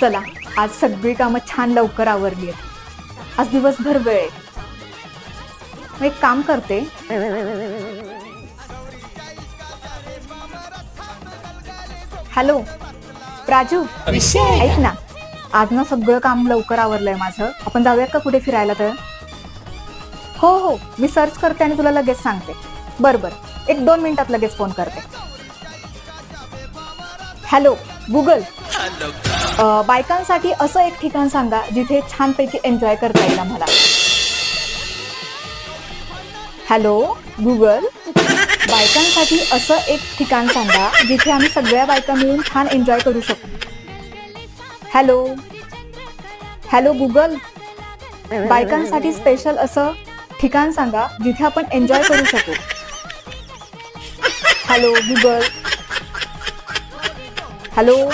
चला आज सगळी कामं छान लवकर आवरली आहेत. आज दिवसभर वेळ आहे. एक काम करते. हॅलो प्राजू ऐक ना. आज ना सगळं काम लवकर आवरलंय माझं. आपण जाऊयात का कुठे फिरायला तर? हो हो मी सर्च करते आणि तुला लगेच सांगते. बरं बरं. एक दोन मिनिटात लगेच फोन करते. Hello Google. बायकांसाठी असं एक ठिकाण सांगा जिथे छानपैकी एन्जॉय करता येईल आम्हाला. Hello Google. बायकांसाठी असं एक ठिकाण सांगा जिथे आम्ही सगळ्या बायका मिळून छान एन्जॉय करू शकू. Hello hello Google. बायकांसाठी स्पेशल असं ठिकाण सांगा जिथे आपण एन्जॉय करू शकू. Hello Google. 哈喽。